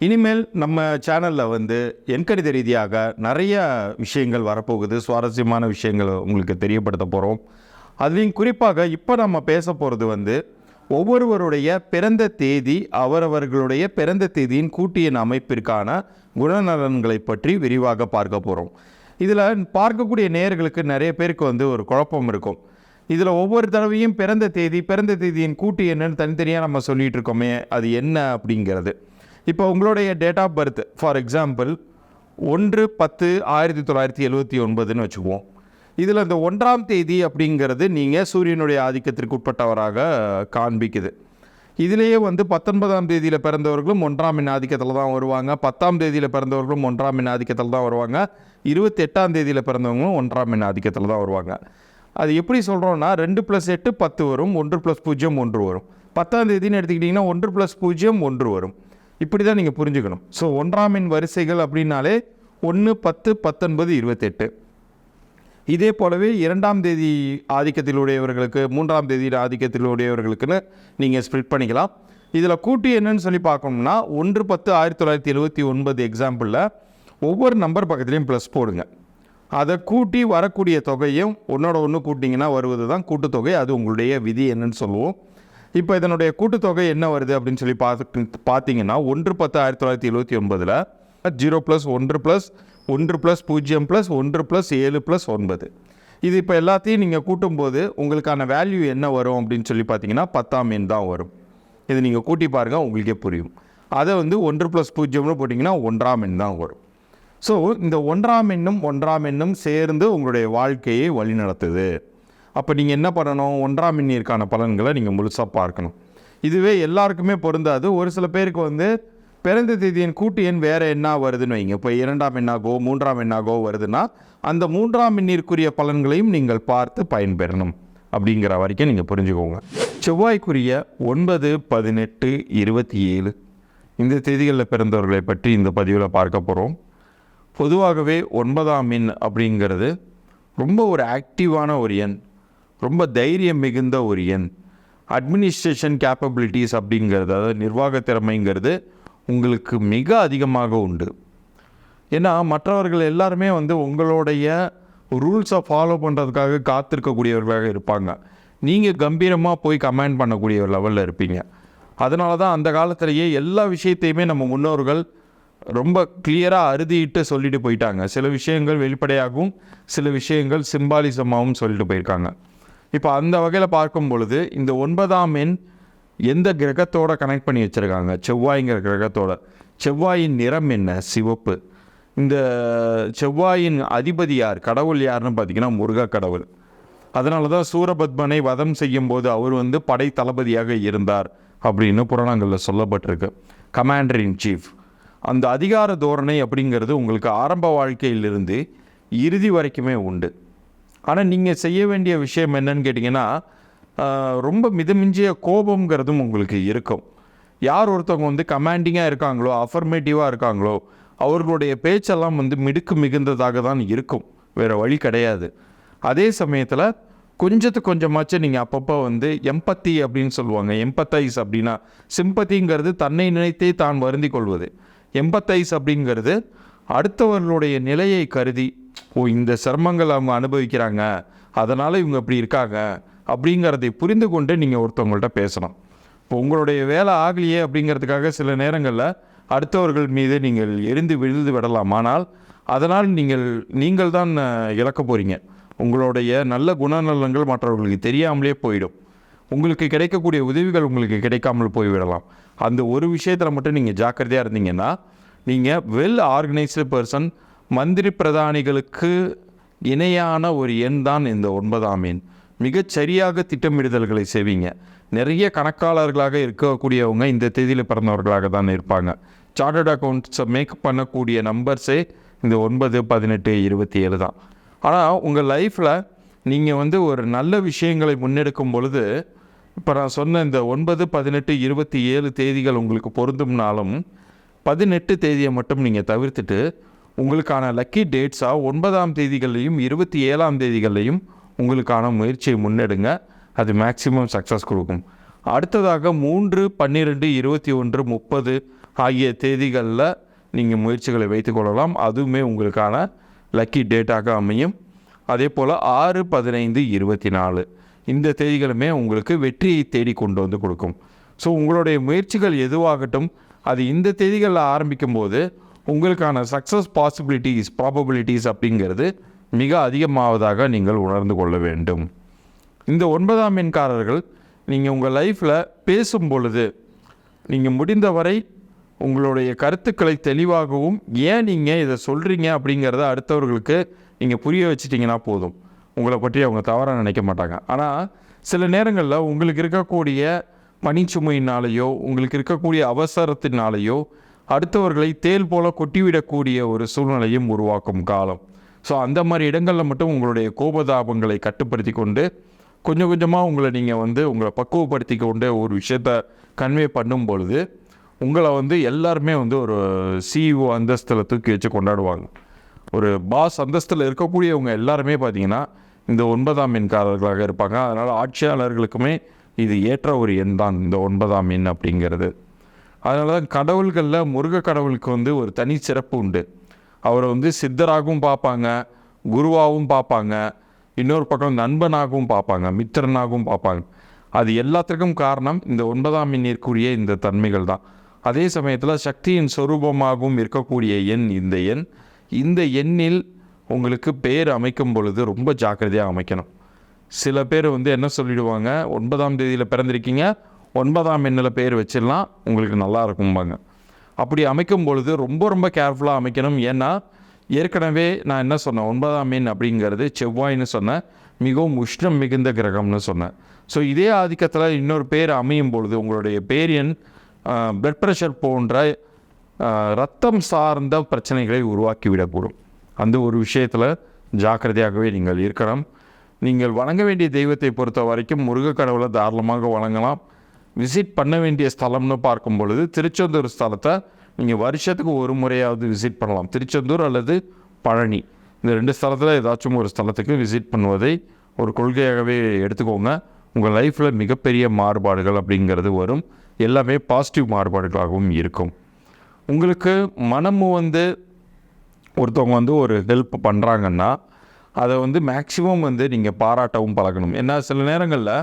இனிமேல் நம்ம சேனலில் வந்து எண்கணித ரீதியாக நிறைய விஷயங்கள் வரப்போகுது சுவாரஸ்யமான விஷயங்கள் உங்களுக்கு தெரியப்படுத்த போகிறோம் அதுலேயும் குறிப்பாக இப்போ நம்ம பேச போகிறது வந்து ஒவ்வொருவருடைய பிறந்த தேதி அவரவர்களுடைய பிறந்த தேதியின் கூட்டியின் அமைப்பிற்கான குணநலன்களை பற்றி விரிவாக பார்க்க போகிறோம் இதில் பார்க்கக்கூடிய நேயர்களுக்கு நிறைய பேருக்கு வந்து ஒரு குழப்பம் இருக்கும். இதில் ஒவ்வொரு தடவையும் பிறந்த தேதி பிறந்த தேதியின் கூட்டு என்னன்னு தனித்தனியாக நம்ம சொல்லிகிட்டு இருக்கோமே அது என்ன அப்படிங்கிறது. இப்போ உங்களுடைய date of birth for example ஒன்று பத்து ஆயிரத்தி தொள்ளாயிரத்தி எழுபத்தி ஒன்பதுன்னு வச்சுக்குவோம். இதில் இந்த ஒன்றாம் தேதி அப்படிங்கிறது நீங்கள் சூரியனுடைய ஆதிக்கத்திற்கு உட்பட்டவராக காண்பிக்குது. இதிலேயே வந்து பத்தொன்பதாம் தேதியில் பிறந்தவர்களும் ஒன்றாம் மின் ஆதிக்கத்தில் தான் வருவாங்க. பத்தாம் தேதியில் பிறந்தவர்களும் ஒன்றாம் மின் ஆதிக்கத்தில் தான் வருவாங்க. இருபத்தி எட்டாம் தேதியில் பிறந்தவங்களும் ஒன்றாம் மின் ஆதிக்கத்தில் தான் வருவாங்க. அது எப்படி சொல்கிறோன்னா ரெண்டு ப்ளஸ் எட்டு பத்து வரும் ஒன்று ப்ளஸ் பூஜ்ஜியம் ஒன்று வரும். பத்தாம் தேதின்னு எடுத்துக்கிட்டிங்கன்னா ஒன்று ப்ளஸ் பூஜ்ஜியம் ஒன்று வரும். இப்படி தான் நீங்கள் புரிஞ்சுக்கணும். ஸோ ஒன்றாம் எண் வரிசைகள் அப்படின்னாலே ஒன்று பத்து பத்தொன்பது இருபத்தெட்டு. இதே போலவே இரண்டாம் தேதி ஆதிக்கத்தில் உடையவர்களுக்கு மூன்றாம் தேதி ஆதிக்கத்தில் உடையவர்களுக்குன்னு நீங்கள் ஸ்ப்ளிட் பண்ணிக்கலாம். இதில் கூட்டி என்னன்னு சொல்லி பார்க்கணும்னா ஒன்று பத்து ஆயிரத்தி தொள்ளாயிரத்தி எழுபத்தி ஒன்பது எக்ஸாம்பிளில் ஒவ்வொரு நம்பர் பக்கத்துலேயும் ப்ளஸ் போடுங்க. அதை கூட்டி வரக்கூடிய தொகையும் ஒன்றோட ஒன்று கூட்டிங்கன்னா வருவது தான் கூட்டுத்தொகை. அது உங்களுடைய விதி என்னன்னு சொல்லுவோம். இப்போ இதனுடைய கூட்டுத்தொகை என்ன வருது அப்படின்னு சொல்லி பார்த்து பார்த்தீங்கன்னா ஒன்று பத்து ஆயிரத்தி தொள்ளாயிரத்தி எழுபத்தி ஒன்பதில் ஜீரோ ப்ளஸ் ஒன்று ப்ளஸ் ஒன்று ப்ளஸ் பூஜ்ஜியம் ப்ளஸ் ஒன்று ப்ளஸ் ஏழு ப்ளஸ் ஒன்பது. இது இப்போ எல்லாத்தையும் நீங்கள் கூட்டும்போது உங்களுக்கான வேல்யூ என்ன வரும் அப்படின்னு சொல்லி பார்த்தீங்கன்னா பத்தாம் எண் தான் வரும். இது நீங்கள் கூட்டி பாருங்கள் உங்களுக்கே புரியும். அதை வந்து ஒன்று ப்ளஸ் பூஜ்ஜியம்னு போட்டிங்கன்னா ஒன்றாம் எண் தான் வரும். ஸோ இந்த ஒன்றாம் எண்ணும் ஒன்றாம் எண்ணும் சேர்ந்து உங்களுடைய வாழ்க்கையை வழிநடத்துது. அப்போ நீங்கள் என்ன பண்ணணும்? ஒன்றாம் மின்னிற்கான பலன்களை நீங்கள் முழுசாக பார்க்கணும். இதுவே எல்லாருக்குமே பொருந்தாது. ஒரு சில பேருக்கு வந்து பிறந்த தேதியின் கூட்டு எண் வேறு என்ன வருதுன்னு வைங்க. இப்போ இரண்டாம் எண்ணாகோ மூன்றாம் எண்ணாகோ வருதுன்னா அந்த மூன்றாம் எண்ணிற்குரிய பலன்களையும் நீங்கள் பார்த்து பயன்பெறணும். அப்படிங்கிற வரைக்கும் நீங்கள் புரிஞ்சுக்கோங்க. செவ்வாய்க்குரிய ஒன்பது பதினெட்டு இருபத்தி ஏழு இந்த தேதிகளில் பிறந்தவர்களை பற்றி இந்த பதிவில் பார்க்க போகிறோம் பொதுவாகவே ஒன்பதாம் எண் அப்படிங்கிறது ரொம்ப ஒரு ஆக்டிவான ஒரு எண். ரொம்ப தைரியம் மிகுந்த ஒரு எண். அட்மினிஸ்ட்ரேஷன் கேப்பபிலிட்டிஸ் அப்படிங்கிறது அதாவது நிர்வாக திறமைங்கிறது உங்களுக்கு மிக அதிகமாக உண்டு. ஏன்னா மற்றவர்கள் எல்லாருமே வந்து உங்களுடைய ரூல்ஸை ஃபாலோ பண்ணுறதுக்காக காத்திருக்கக்கூடியவர்களாக இருப்பாங்க. நீங்கள் கம்பீரமாக போய் கமாண்ட் பண்ணக்கூடிய ஒரு லெவலில் இருப்பீங்க. அதனால தான் அந்த காலத்திலேயே எல்லா விஷயத்தையுமே நம்ம முன்னோர்கள் ரொம்ப கிளியராக அறுதிட்டு சொல்லிட்டு போயிட்டாங்க. சில விஷயங்கள் வெளிப்படையாகவும் சில விஷயங்கள் சிம்பாலிசமாகவும் சொல்லிட்டு போயிருக்காங்க. இப்போ அந்த வகையில் பார்க்கும் பொழுது இந்த ஒன்பதாம் எண் எந்த கிரகத்தோட கனெக்ட் பண்ணி வச்சுருக்காங்க? செவ்வாய்ங்கிற கிரகத்தோட. செவ்வாயின் நிறம் என்ன? சிவப்பு. இந்த செவ்வாயின் அதிபதி யார்? கடவுள் யாருன்னு பார்த்தீங்கன்னா முருக கடவுள். அதனால தான் சூரபத்மனை வதம் செய்யும் போது அவர் வந்து படை தளபதியாக இருந்தார் அப்படின்னு புராணங்களில் சொல்லப்பட்டிருக்கு. கமாண்டர் இன் சீஃப் அந்த அதிகார தோரணை அப்படிங்கிறது உங்களுக்கு ஆரம்ப வாழ்க்கையிலிருந்து இறுதி வரைக்குமே உண்டு. ஆனால் நீங்கள் செய்ய வேண்டிய விஷயம் என்னன்னு கேட்டிங்கன்னா ரொம்ப மிதமிஞ்சிய கோபங்கிறதும் உங்களுக்கு இருக்கும். யார் ஒருத்தவங்க வந்து கமாண்டிங்காக இருக்காங்களோ அஃபர்மேட்டிவாக இருக்காங்களோ அவர்களுடைய பேச்செல்லாம் வந்து மிடுக்கு மிகுந்ததாக தான் இருக்கும். வேறு வழி கிடையாது. அதே சமயத்தில் கொஞ்சத்துக்கு கொஞ்சமாச்சும் நீங்கள் அப்பப்போ வந்து எம்பத்தி அப்படின்னு சொல்லுவாங்க. எம்பத்தைஸ் அப்படின்னா சிம்பத்திங்கிறது தன்னை நினைத்தே தான் வருந்தி கொள்வது. எம்பத்தைஸ் அப்படிங்கிறது அடுத்தவர்களுடைய நிலையை கருதி ஓ இந்த சிரமங்கள் அவங்க அனுபவிக்கிறாங்க. அதனால் இவங்க இப்படி இருக்காங்க. அப்படிங்கிறதை புரிந்து கொண்டு நீங்கள் ஒருத்தவங்கள்ட்ட பேசணும். இப்போ உங்களுடைய வேலை ஆகலையே அப்படிங்கிறதுக்காக சில நேரங்களில் அடுத்தவர்கள் மீது நீங்கள் எரிந்து விழுந்து விடலாம். ஆனால் அதனால் நீங்கள் நீங்கள் தான் இழக்க போகிறீங்க உங்களுடைய நல்ல குணநலன்கள் மற்றவர்களுக்கு தெரியாமலே போயிடும். உங்களுக்கு கிடைக்கக்கூடிய உதவிகள் உங்களுக்கு கிடைக்காமல் போய்விடலாம். அந்த ஒரு விஷயத்தில் மட்டும் நீங்கள் ஜாக்கிரதையாக இருந்தீங்கன்னா நீங்கள் வெல் ஆர்கனைஸ்டு பர்சன் மந்திரி பிரதானிகளுக்கு இணையான ஒரு எண் தான் இந்த ஒன்பதாம் எண். மிகச் சரியாக திட்டமிடுதல்களை செய்வீங்க. நிறைய கணக்காளர்களாக இருக்கக்கூடியவங்க இந்த தேதியில் பிறந்தவர்களாக தான் இருப்பாங்க. சார்ட்டர்ட் அக்கௌண்ட்ஸை மேக் பண்ணக்கூடிய நம்பர்ஸே இந்த ஒன்பது பதினெட்டு இருபத்தி ஏழு தான். ஆனால் உங்கள் லைஃப்பில் நீங்கள் வந்து ஒரு நல்ல விஷயங்களை முன்னெடுக்கும் பொழுது இப்போ நான் சொன்ன இந்த ஒன்பது பதினெட்டு இருபத்தி ஏழு தேதிகள் உங்களுக்கு பொருந்தும்னாலும் பதினெட்டு தேதியை மட்டும் நீங்கள் தவிர்த்துட்டு உங்களுக்கான லக்கி டேட்ஸாக ஒன்பதாம் தேதிகள்லையும் இருபத்தி ஏழாம் தேதிகள்லையும் உங்களுக்கான முயற்சியை முன்னெடுங்க. அது மேக்சிமம் சக்ஸஸ் கொடுக்கும். அடுத்ததாக மூன்று பன்னிரெண்டு இருபத்தி ஒன்று முப்பது ஆகிய தேதிகளில் நீங்கள் முயற்சிகளை வைத்துக்கொள்ளலாம் அதுவுமே உங்களுக்கான லக்கி டேட்டாக அமையும். அதே போல் ஆறு பதினைந்து இருபத்தி நாலு. இந்த தேதிகளுமே உங்களுக்கு வெற்றியை தேடி கொண்டு வந்து கொடுக்கும். ஸோ உங்களுடைய முயற்சிகள் எதுவாகட்டும் அது இந்த தேதிகளில் ஆரம்பிக்கும் போது உங்களுக்கான சக்ஸஸ் பாசிபிலிட்டிஸ் ப்ராபபிலிட்டிஸ் அப்படிங்கிறது மிக அதிகமாவதாக நீங்கள் உணர்ந்து கொள்ள வேண்டும். இந்த ஒன்பதாம் எண்காரர்கள் நீங்கள் உங்கள் லைஃப்பில் பேசும் பொழுது நீங்கள் முடிந்தவரை உங்களுடைய கருத்துக்களை தெளிவாகவும் ஏன் நீங்கள் இதை சொல்கிறீங்க அப்படிங்கிறத அடுத்தவர்களுக்கு நீங்கள் புரிய வச்சிட்டிங்கன்னா போதும். உங்களை பற்றி அவங்க தவறாக நினைக்க மாட்டாங்க. ஆனால் சில நேரங்களில் உங்களுக்கு இருக்கக்கூடிய பனிச்சுமையினாலேயோ உங்களுக்கு இருக்கக்கூடிய அவசரத்தினாலேயோ அடுத்தவர்களை தேல் போல கொட்டிவிடக்கூடிய ஒரு சூழ்நிலையும் உருவாக்கும் காலம். ஸோ அந்த மாதிரி இடங்களில் மட்டும் உங்களுடைய கோபதாபங்களை கட்டுப்படுத்தி கொண்டு கொஞ்சம் கொஞ்சமாக உங்களை நீங்கள் வந்து உங்களை பக்குவப்படுத்தி கொண்டு ஒரு விஷயத்த கன்வே பண்ணும் பொழுது உங்களை வந்து எல்லாருமே வந்து ஒரு சிஇஓ அந்தஸ்தில் தூக்கி வச்சு கொண்டாடுவாங்க. ஒரு பாஸ் அந்தஸ்தில் இருக்கக்கூடியவங்க எல்லாருமே பார்த்தீங்கன்னா இந்த ஒன்பதாம் எண்காரர்களாக இருப்பாங்க. அதனால் ஆட்சியாளர்களுக்குமே இது ஏற்ற ஒரு எண் தான் இந்த ஒன்பதாம் எண் அப்படிங்கிறது. அதனால தான் கடவுள்களில் முருக கடவுளுக்கு வந்து ஒரு தனி சிறப்பு உண்டு. அவரை வந்து சித்தராகவும் பார்ப்பாங்க குருவாகவும் பார்ப்பாங்க இன்னொரு பக்கம் நண்பனாகவும் பார்ப்பாங்க மித்திரனாகவும் பார்ப்பாங்க. அது எல்லாத்துக்கும் காரணம் இந்த ஒன்பதாம் எண்ணிற்குரிய இந்த தன்மைகள் தான். அதே சமயத்தில் சக்தியின் சொரூபமாகவும் இருக்கக்கூடிய எண் இந்த எண். இந்த எண்ணில் உங்களுக்கு பேர் அமைக்கும் பொழுது ரொம்ப ஜாக்கிரதையாக அமைக்கணும். சில பேர் வந்து என்ன சொல்லிடுவாங்க ஒன்பதாம் தேதியில் பிறந்திருக்கீங்க ஒன்பதாம் எண்ணில் பேர் வச்சிடலாம். உங்களுக்கு நல்லா இருக்கும்பாங்க. அப்படி அமைக்கும் பொழுது ரொம்ப ரொம்ப கேர்ஃபுல்லாக அமைக்கணும். ஏன்னா ஏற்கனவே நான் என்ன சொன்னேன்? ஒன்பதாம் மீன் அப்படிங்கிறது செவ்வாய்னு சொன்னேன். மிகவும் உஷ்ணம் மிகுந்த கிரகம்னு சொன்னேன். ஸோ இதே ஆதிக்கத்தில் இன்னொரு பேர் அமையும் பொழுது உங்களுடைய பேர் எண் பிளட் ப்ரெஷர் போன்ற ரத்தம் சார்ந்த பிரச்சனைகளை உருவாக்கிவிடக்கூடும் அந்த ஒரு விஷயத்தில் ஜாக்கிரதையாகவே நீங்கள் இருக்கணும். நீங்கள் வணங்க வேண்டிய தெய்வத்தை பொறுத்த வரைக்கும் முருக கடவுளை தாராளமாக வணங்கலாம். விசிட் பண்ண வேண்டிய ஸ்தலம்னு பார்க்கும் பொழுது திருச்செந்தூர் ஸ்தலத்தை நீங்கள் வருஷத்துக்கு ஒரு முறையாவது விசிட் பண்ணலாம். திருச்செந்தூர் அல்லது பழனி. இந்த ரெண்டு ஸ்தலத்தில் ஏதாச்சும் ஒரு ஸ்தலத்துக்கு விசிட் பண்ணுவதை ஒரு கொள்கையாகவே எடுத்துக்கோங்க. உங்கள் லைஃப்பில் மிகப்பெரிய மாறுபாடுகள் அப்படிங்கிறது வரும். எல்லாமே பாசிட்டிவ் மாறுபாடுகளாகவும் இருக்கும். உங்களுக்கு மனமும் வந்து ஒருத்தவங்க வந்து ஒரு ஹெல்ப் பண்ணுறாங்கன்னா அதை வந்து மேக்ஸிமம் வந்து நீங்கள் பாராட்டவும் பழகணும். ஏன்னா சில நேரங்களில்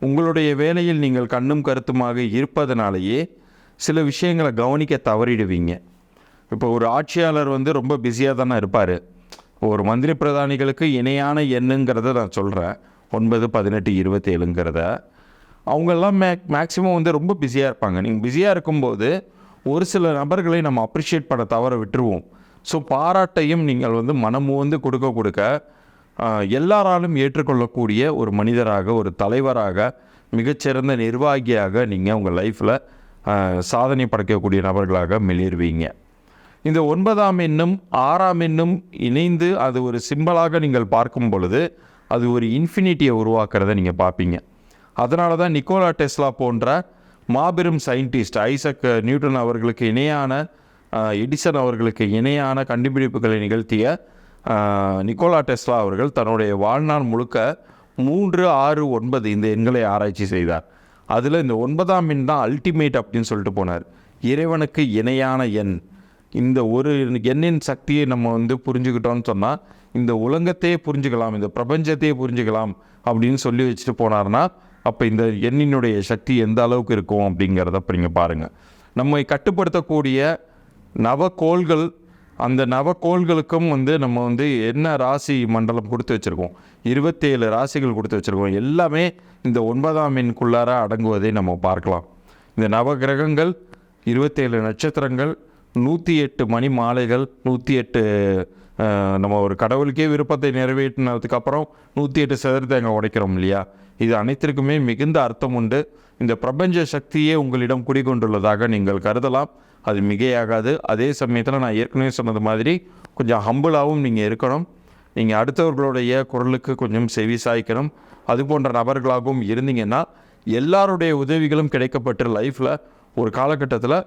உங்களுடைய வேலையில் நீங்கள் கண்ணும் கருத்துமாக இருப்பதனாலேயே சில விஷயங்களை கவனிக்க தவறிடுவீங்க. இப்போ ஒரு ஆட்சியாளர் வந்து ரொம்ப பிஸியாக தானே இருப்பார். ஒரு மந்திரி பிரதானிகளுக்கு இணையான எண்ணுங்கிறத நான் சொல்கிறேன் ஒன்பது பதினெட்டு இருபத்தேழுங்கிறத. அவங்கெல்லாம் மே மேக்ஸிமம் வந்து ரொம்ப பிஸியாக இருப்பாங்க. நீங்கள் பிஸியாக இருக்கும்போது ஒரு சில நபர்களை நம்ம அப்ரிஷியேட் பண்ண தவற விட்டுருவோம். ஸோ பாராட்டையும் நீங்கள் வந்து மனம் வந்து கொடுக்க கொடுக்க எல்லாராலும் ஏற்றுக்கொள்ளக்கூடிய ஒரு மனிதராக ஒரு தலைவராக மிகச்சிறந்த நிர்வாகியாக நீங்கள் உங்கள் லைஃப்பில் சாதனை படைக்கக்கூடிய நபர்களாக மிளிர்வீங்க. இந்த ஒன்பதாம் எண்ணும் ஆறாம் எண்ணும் இணைந்து அது ஒரு சிம்பிளாக நீங்கள் பார்க்கும் பொழுது அது ஒரு இன்ஃபினிட்டியை உருவாக்குறத நீங்கள் பார்ப்பீங்க. அதனால தான் நிக்கோலா டெஸ்லா போன்ற மாபெரும் சயின்டிஸ்ட் ஐசக் நியூட்டன் அவர்களுக்கு இணையான எடிசன் அவர்களுக்கு இணையான கண்டுபிடிப்புகளை நிகழ்த்திய நிக்கோலா டெஸ்லா அவர்கள் தன்னுடைய வாழ்நாள் முழுக்க மூன்று ஆறு ஒன்பது இந்த எண்களை ஆராய்ச்சி செய்தார். அதில் இந்த ஒன்பதாம் எண் தான் அல்டிமேட் அப்படின்னு சொல்லிட்டு போனார். இறைவனுக்கு இணையான எண். இந்த ஒரு எண்ணின் சக்தியை நம்ம வந்து புரிஞ்சுக்கிட்டோம்னு சொன்னால் இந்த உலகத்தையே புரிஞ்சுக்கலாம் இந்த பிரபஞ்சத்தையே புரிஞ்சுக்கலாம் அப்படின்னு சொல்லி வச்சுட்டு போனார்னா அப்போ இந்த எண்ணினுடைய சக்தி எந்த அளவுக்கு இருக்கும் அப்படிங்கிறத இப்போ நீங்கள் பாருங்கள் நம்மை கட்டுப்படுத்தக்கூடிய நவக்கோள்கள் அந்த நவக்கோள்களுக்கும் வந்து நம்ம வந்து என்ன ராசி மண்டலம் கொடுத்து வச்சுருக்கோம்? இருபத்தேழு ராசிகள் கொடுத்து வச்சுருக்கோம். எல்லாமே இந்த ஒன்பதாம் மீனுக்குள்ளார அடங்குவதை நம்ம பார்க்கலாம். இந்த நவகிரகங்கள் இருபத்தேழு நட்சத்திரங்கள் நூற்றி எட்டு மணி மாலைகள் நூற்றி எட்டு நம்ம ஒரு கடவுளுக்கே விருப்பத்தை நிறைவேற்றினதுக்கப்புறம் நூற்றி எட்டு சதுரத்தை அங்கே உடைக்கிறோம் இல்லையா? இது அனைத்திற்குமே மிகுந்த அர்த்தம் உண்டு. இந்த பிரபஞ்ச சக்தியே உங்களிடம் குடிகொண்டுள்ளதாக நீங்கள் கருதலாம். அது மிகையாகாது. அதே சமயத்தில் நான் ஏற்கனவே சொன்னது மாதிரி கொஞ்சம் ஹம்பிளாகவும் நீங்கள் இருக்கணும். நீங்கள் அடுத்தவர்களுடைய குரலுக்கு கொஞ்சம் செவி சாய்க்கணும். அது போன்ற நபர்களாகவும் இருந்தீங்கன்னா எல்லாருடைய உதவிகளும் கிடைக்கப்பட்டு லைஃப்பில் ஒரு காலகட்டத்தில்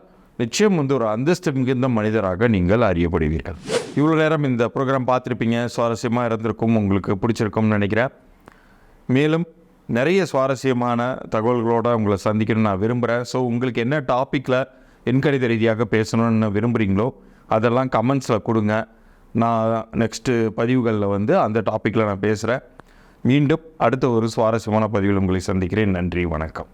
நிச்சயம் வந்து ஒரு அந்தஸ்து மிகுந்த மனிதராக நீங்கள் அறியப்படுவீர்கள். இவ்வளோ நேரம் இந்த ப்ரோக்ராம் பார்த்துருப்பீங்க. சுவாரஸ்யமாக இருந்திருக்கும் உங்களுக்கு பிடிச்சிருக்கும்னு நினைக்கிறேன். மேலும் நிறைய சுவாரஸ்யமான தகவல்களோடு உங்களை சந்திக்கணும்னு நான் விரும்புகிறேன் ஸோ உங்களுக்கு என்ன டாப்பிக்கில் எண்கணித ரீதியாக பேசணும்னு விரும்புகிறீங்களோ அதெல்லாம் கமெண்ட்ஸில் கொடுங்க. நான் நெக்ஸ்ட்டு பதிவுகளில் வந்து அந்த டாப்பிக்கில் நான் பேசுகிறேன் மீண்டும் அடுத்த ஒரு சுவாரஸ்யமான பதிவில் உங்களை சந்திக்கிறேன். நன்றி வணக்கம்.